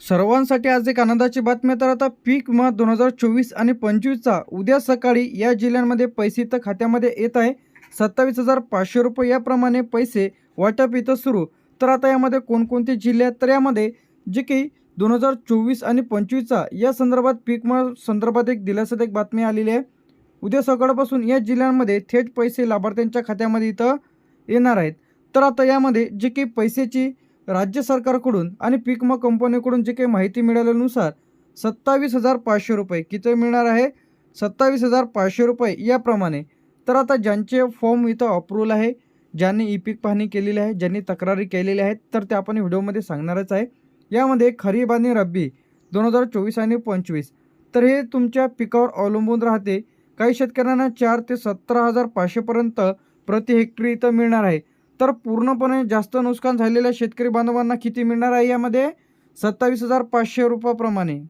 सर्वांसाठी आज एक आनंदाची बातमी तर आता पीक विमा दोन हजार चोवीस आणि पंचवीसचा उद्या सकाळी या जिल्ह्यांमध्ये पैसे इथं खात्यामध्ये येत आहे. सत्तावीस हजार पाचशे रुपये याप्रमाणे पैसे वाटप इथं सुरू. तर आता यामध्ये कोणकोणते जिल्हे आहेत? तर यामध्ये जे काही दोन हजार चोवीस आणि पंचवीसचा या संदर्भात पीक विमा संदर्भात एक दिलासात एक बातमी आलेली आहे. उद्या सकाळपासून या जिल्ह्यांमध्ये थेट पैसे लाभार्थ्यांच्या खात्यामध्ये इथं येणार आहेत. तर आता यामध्ये जे काही पैशाची राज्य सरकारकडून आणि पीकमा कंपनीकडून जे काही माहिती मिळाल्यानुसार सत्तावीस हजार पाचशे रुपये किती मिळणार आहे? सत्तावीस हजार पाचशे रुपये याप्रमाणे. तर आता ज्यांचे फॉर्म इथं अप्रूव्हल आहे ज्यांनी ई पीक पाहणी केलेली आहे ज्यांनी तक्रारी केलेल्या आहेत तर ते आपण व्हिडिओमध्ये सांगणारच आहे. यामध्ये खरीप आणि रब्बी दोन हजार चोवीस आणि पंचवीस. तर हे तुमच्या पिकावर अवलंबून राहते. काही शेतकऱ्यांना चार ते सतरा हजार पाचशेपर्यंत प्रति हेक्टरी इथं मिळणार आहे. तर पूर्णपणे जास्त नुकसान झालेल्या शेतकरी बांधवांना किती मिळणार आहे यामध्ये सत्तावीस हजार पाचशे रुपयाप्रमाणे.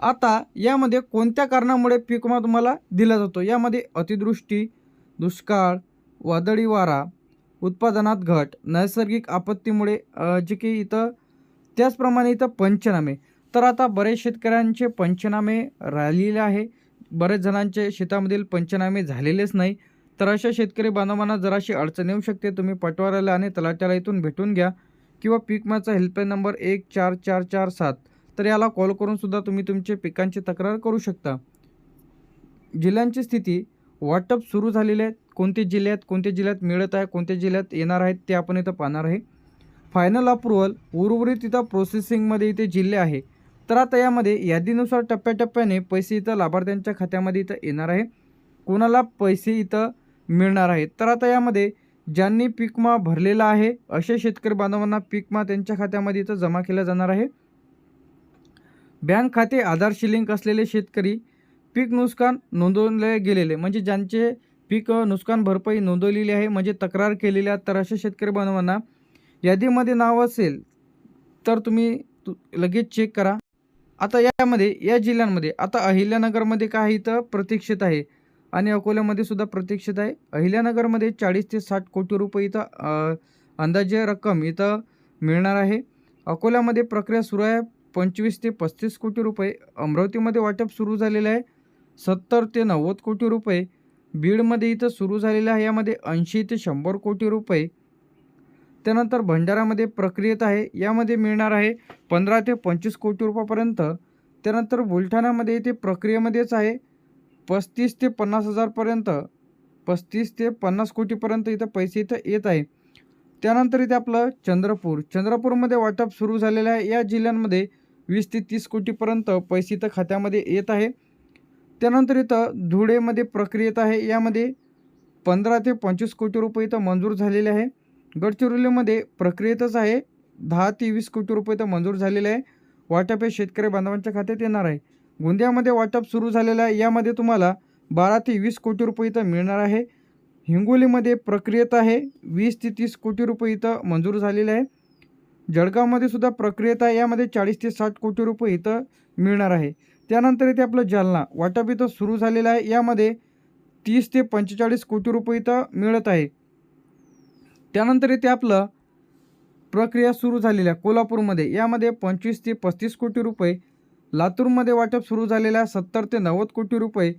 आता यामध्ये कोणत्या कारणामुळे पीक विमा तुम्हाला दिला जातो? यामध्ये अतिदृष्टी दुष्काळ वादळी वारा उत्पादनात घट नैसर्गिक आपत्तीमुळे जे की इथं त्याचप्रमाणे इथं पंचनामे. तर आता बरेच शेतकऱ्यांचे पंचनामे राहिलेले आहे. बरेच जणांचे शेतामधील पंचनामे झालेलेच नाही. तर अशा शेतकरी बांधवांना जराशी अडचण येऊ शकते. तुम्ही पटवाऱ्याला आणि तलाट्याला इथून भेटून घ्या किंवा पीक माझा हेल्पलाईन नंबर एक चार चार चार सात. तर याला कॉल करूनसुद्धा तुम्ही तुमचे पिकांची तक्रार करू शकता. जिल्ह्यांची स्थिती वाटप सुरू झालेले आहेत. कोणते जिल्ह्यात कोणत्या जिल्ह्यात मिळत आहे कोणत्या जिल्ह्यात येणार आहेत ते आपण इथं पाहणार आहे. फायनल अप्रुव्हल उर्वरित इथं प्रोसेसिंगमध्ये इथे जिल्हे आहे. तर आता यामध्ये यादीनुसार टप्प्याटप्प्याने पैसे इथं लाभार्थ्यांच्या खात्यामध्ये इथं येणार आहे. कोणाला पैसे इथं मिळणार आहे. तर आता यामध्ये ज्यांनी पीक भरलेला आहे अशा शेतकरी बांधवांना पीक त्यांच्या खात्यामध्ये इथं जमा केला जाणार आहे. बँक खाते आधारशी लिंक असलेले शेतकरी पीक नुकसान नोंदवले गेलेले म्हणजे ज्यांचे पीक नुकसान भरपाई नोंदवलेली आहे म्हणजे तक्रार केलेल्या तर अशा शेतकरी बांधवांना यादीमध्ये नाव असेल तर तुम्ही तु- लगेच चेक करा. आता यामध्ये या जिल्ह्यांमध्ये आता अहिल्यानगरमध्ये काय इथं प्रतीक्षित आहे? आणि अकोल्यामध्ये सुद्धा प्रतीक्षित आहे. अहिल्यानगरमध्ये चाळीस ते साठ कोटी रुपये इथं अंदाजे रक्कम इथं मिळणार आहे. अकोल्यामध्ये प्रक्रिया सुरू आहे. पंचवीस ते पस्तीस कोटी रुपये अमरावतीमध्ये वाटप सुरू झालेलं आहे. सत्तर ते नव्वद कोटी रुपये बीडमध्ये इथं सुरू झालेलं आहे. यामध्ये ऐंशी ते शंभर कोटी रुपये त्यानंतर भंडारामध्ये प्रक्रियेत आहे. यामध्ये मिळणार आहे पंधरा ते पंचवीस कोटी रुपयापर्यंत. त्यानंतर बुलढाणामध्ये इथे प्रक्रियेमध्येच आहे. पस्तीस ते पन्नास हजारपर्यंत पस्तीस ते पन्नास कोटीपर्यंत इथं पैसे इथं येत आहे. त्यानंतर इथे आपलं चंद्रपूर. चंद्रपूरमध्ये वाटप सुरू झालेलं आहे. या जिल्ह्यांमध्ये वीस ते तीस कोटीपर्यंत पैसे इथं खात्यामध्ये येत आहे. त्यानंतर इथं धुळेमध्ये प्रक्रियेत आहे. यामध्ये पंधरा ते पंचवीस कोटी रुपये इथं मंजूर झालेले आहे. गडचिरोलीमध्ये प्रक्रियेतच आहे. दहा ते वीस कोटी रुपये इथं मंजूर झालेले आहे. वाटप हे शेतकरी बांधवांच्या खात्यात येणार आहे. गोंदियामध्ये वाटप सुरू झालेलं आहे यामध्ये तुम्हाला बारा ते वीस कोटी रुपये इथं मिळणार आहे. हिंगोलीमध्ये प्रक्रियेत आहे. वीस ते तीस कोटी रुपये इथं मंजूर झालेले आहे. जळगावमध्ये सुद्धा प्रक्रियेत आहे. यामध्ये चाळीस ते साठ कोटी रुपये इथं मिळणार आहे. त्यानंतर इथे आपलं जालना वाटप इथं सुरू झालेलं आहे. यामध्ये तीस ते पंचेचाळीस कोटी रुपये इथं मिळत आहे. त्यानंतर इथे आपलं प्रक्रिया सुरू झालेल्या कोल्हापूरमध्ये. यामध्ये पंचवीस ते पस्तीस कोटी रुपये लातूरमध्ये वाटप सुरू झालेलं आहे सत्तर ते नव्वद कोटी रुपये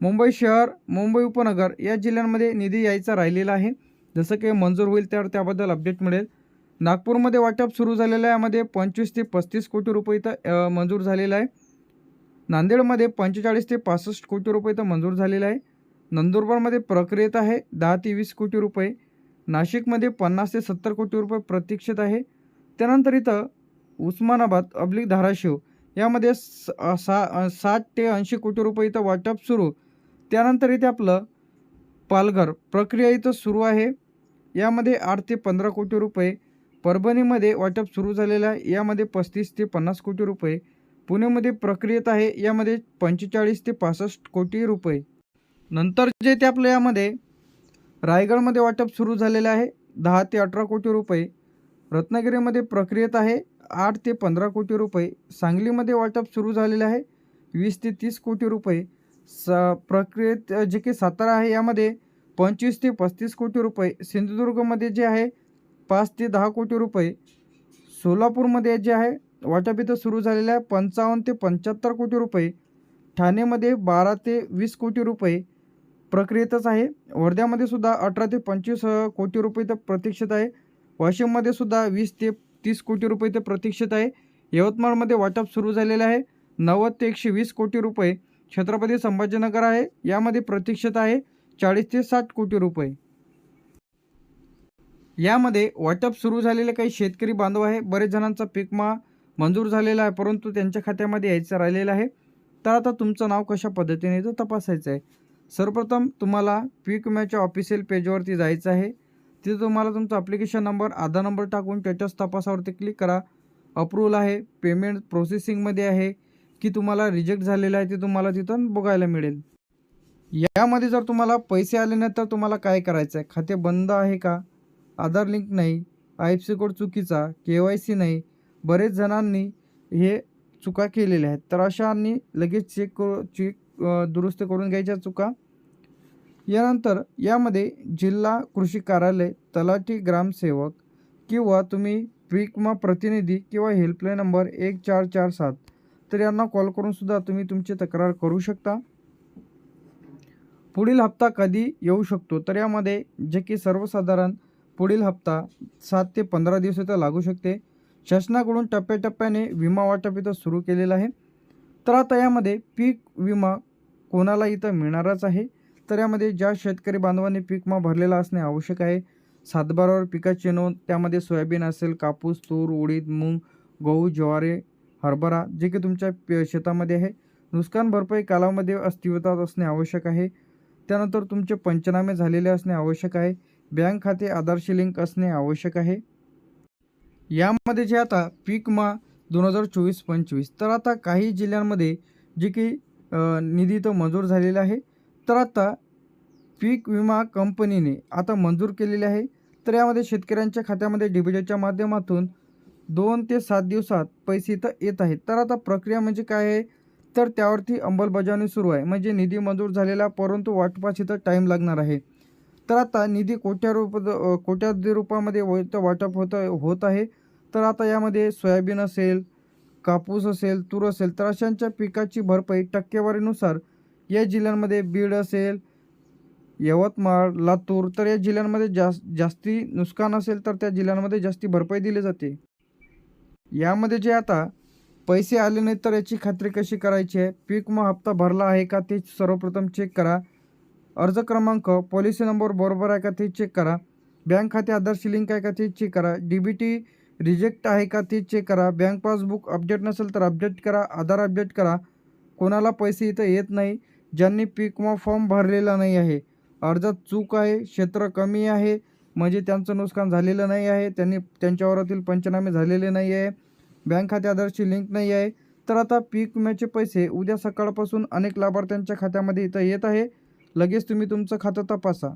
मुंबई शहर मुंबई उपनगर या जिल्ह्यांमध्ये निधी यायचा राहिलेला आहे. जसं काही मंजूर होईल त्यावर त्याबद्दल अपडेट मिळेल. नागपूरमध्ये वाटप सुरू झालेलं आहे यामध्ये पंचवीस ते पस्तीस कोटी रुपये इथं मंजूर झालेलं आहे. नांदेडमध्ये पंचेचाळीस ते पासष्ट कोटी रुपये इथं मंजूर झालेलं आहे. नंदुरबारमध्ये प्रक्रियेत आहे दहा ते वीस कोटी रुपये. नाशिकमध्ये पन्नास ते सत्तर कोटी रुपये प्रतीक्षित आहे. त्यानंतर इथं उस्मानाबाद अब्लिक धाराशिव यामध्ये स सा साठ ते ऐंशी कोटी रुपये इथं वाटप सुरू. त्यानंतर इथे आपलं पालघर प्रक्रिया इथं सुरू आहे. यामध्ये आठ ते पंधरा कोटी रुपये परभणीमध्ये वाटप सुरू झालेलं आहे. यामध्ये पस्तीस ते पन्नास कोटी रुपये पुणेमध्ये प्रक्रियेत आहे. यामध्ये पंचेचाळीस ते पासष्ट कोटी रुपये. नंतर जे ते आपलं यामध्ये रायगडमध्ये वाटप सुरू झालेलं आहे. दहा ते अठरा कोटी रुपये रत्नागिरीमध्ये प्रक्रियेत आहे. आठ ते पंधरा कोटी रुपये सांगलीमध्ये वाटप सुरू झालेलं आहे. वीस ते तीस कोटी रुपये स प्रक्रियेत जे की सातारा आहे यामध्ये पंचवीस ते पस्तीस कोटी रुपये सिंधुदुर्गमध्ये जे आहे पाच ते दहा कोटी रुपये सोलापूरमध्ये जे आहे वाटप इथं सुरू झालेलं आहे. पंचावन्न ते पंच्याहत्तर कोटी रुपये ठाणेमध्ये बारा ते वीस कोटी रुपये प्रक्रियेतच आहे. वर्ध्यामध्ये सुद्धा अठरा ते पंचवीस कोटी रुपये तर प्रतीक्षित आहे. वाशिममध्ये सुद्धा वीस ते तीस कोटी रुपये ते प्रतीक्षित आहे. यवतमाळमध्ये वाटप सुरू झालेलं आहे. नव्वद ते एकशे वीस कोटी रुपये छत्रपती संभाजीनगर आहे. यामध्ये प्रतीक्षित आहे चाळीस ते साठ कोटी रुपये. यामध्ये वाटप सुरू झालेले काही शेतकरी बांधव आहे. बरेच जणांचा पीक विमा मंजूर झालेला आहे परंतु त्यांच्या खात्यामध्ये यायचं राहिलेलं आहे. तर आता तुमचं नाव कशा पद्धतीने येतं तपासायचं आहे? सर्वप्रथम तुम्हाला पीक विम्याच्या ऑफिशियल पेजवरती जायचं आहे. तिथे तुम्हाला तुमचा ॲप्लिकेशन नंबर आधार नंबर टाकून त्याच्याच तपासावरती क्लिक करा. अप्रूव्हल आहे पेमेंट प्रोसेसिंगमध्ये आहे. की तुम्हाला रिजेक्ट झालेलं आहे ते तुम्हाला तिथं बघायला मिळेल. यामध्ये जर तुम्हाला पैसे आले नाही तर तुम्हाला काय करायचं आहे खाते बंद आहे का? आधार लिंक नाही. आय एफ सी कोड चुकीचा. के वाय सी नाही. बरेच जणांनी हे चुका केलेल्या आहेत. तर अशांनी लगेच चेक करू चेक दुरुस्त करून घ्यायच्या चुका. यानंतर यामध्ये जिल्हा कृषी कार्यालय तलाठी ग्रामसेवक किंवा तुम्ही पीक प्रतिनिधी किंवा हेल्पलाईन नंबर एक चार चार सात तर यांना कॉल करूनसुद्धा तुम्ही तुमची तक्रार करू शकता. पुढील हप्ता कधी येऊ शकतो? तर यामध्ये जे की सर्वसाधारण पुढील हप्ता सात ते पंधरा दिवस इथं लागू शकते. शासनाकडून टप्प्याटप्प्याने विमा वाटप इथं सुरू केलेलं आहे. तर आता यामध्ये पीक विमा कोणाला इथं मिळणारच आहे? तर ज्या शेतकरी बांधवांनी पीक विमा भरलेला असणे आवश्यक आहे सातबारावर पिकाची नोंद त्यामध्ये सोयाबीन असेल कापूस तूर उडीद मूग गहू ज्वारी हरभरा जे की तुमच्या प- शेतामध्ये आहे. नुकसान भरपाई कालामध्ये अस्तित्वात असणे आवश्यक आहे. त्यानंतर तुमचे पंचनामे झालेले असणे आवश्यक आहे. बँक खाते आधारशी लिंक असणे आवश्यक आहे. यामध्ये जे आता पीक मा दोन हजार चोवीस पंचवीस तर आता काही जिल्ह्यांमध्ये जे की निधी तो मंजूर झालेला आहे. तर आता पीक विमा कंपनीने आता मंजूर केलेले आहे. तर यामध्ये शेतकऱ्यांच्या खात्यामध्ये डीबीटीच्या माध्यमातून दोन ते सात दिवसात पैसे इथं येत आहेत. तर आता प्रक्रिया म्हणजे काय आहे? तर त्यावरती अंमलबजावणी सुरू आहे. म्हणजे निधी मंजूर झालेला परंतु वाटपास इथं टाईम लागणार आहे. तर आता निधी कोट्या रूप अ, रूपामध्ये रुपयामध्ये व- वाटप होत होत आहे. तर आता यामध्ये सोयाबीन असेल कापूस असेल तूर असेल तर अशांच्या पिकाची भरपाई टक्केवारीनुसार या जिल्ह्यांमध्ये बीड असेल यवतमाळ लातूर तर या जिल्ह्यांमध्ये जास् जास्ती नुकसान असेल तर त्या जिल्ह्यांमध्ये जास्ती भरपाई दिली जाते. यामध्ये जे आता पैसे आले नाहीत तर याची खात्री कशी करायची आहे? पीक मग हप्ता भरला आहे का ते सर्वप्रथम चेक करा. अर्ज क्रमांक पॉलिसी नंबर बरोबर आहे का ते चेक करा. बँक खाते आधारशी लिंक आहे का ते चेक करा. डी बी टी रिजेक्ट आहे का ते चेक करा. बँक पासबुक अपडेट नसेल तर अपडेट करा. आधार अपडेट करा. कोणाला पैसे इथं येत नाही. ज्यांनी पीक फॉर्म भरलेला नाही आहे. अर्जात चूक आहे क्षेत्र कमी आहे म्हणजे त्यांचं नुकसान झालेलं नाही आहे त्यांनी त्यांच्यावरातील पंचनामे झालेले नाही आहे बँक खाते आधारची लिंक नाही आहे. तर आता पीक विम्याचे पैसे उद्या सकाळपासून अनेक लाभार्थ्यांच्या खात्यामध्ये इथं येत आहे. लगेच तुम्ही तुमचं खातं तपासा.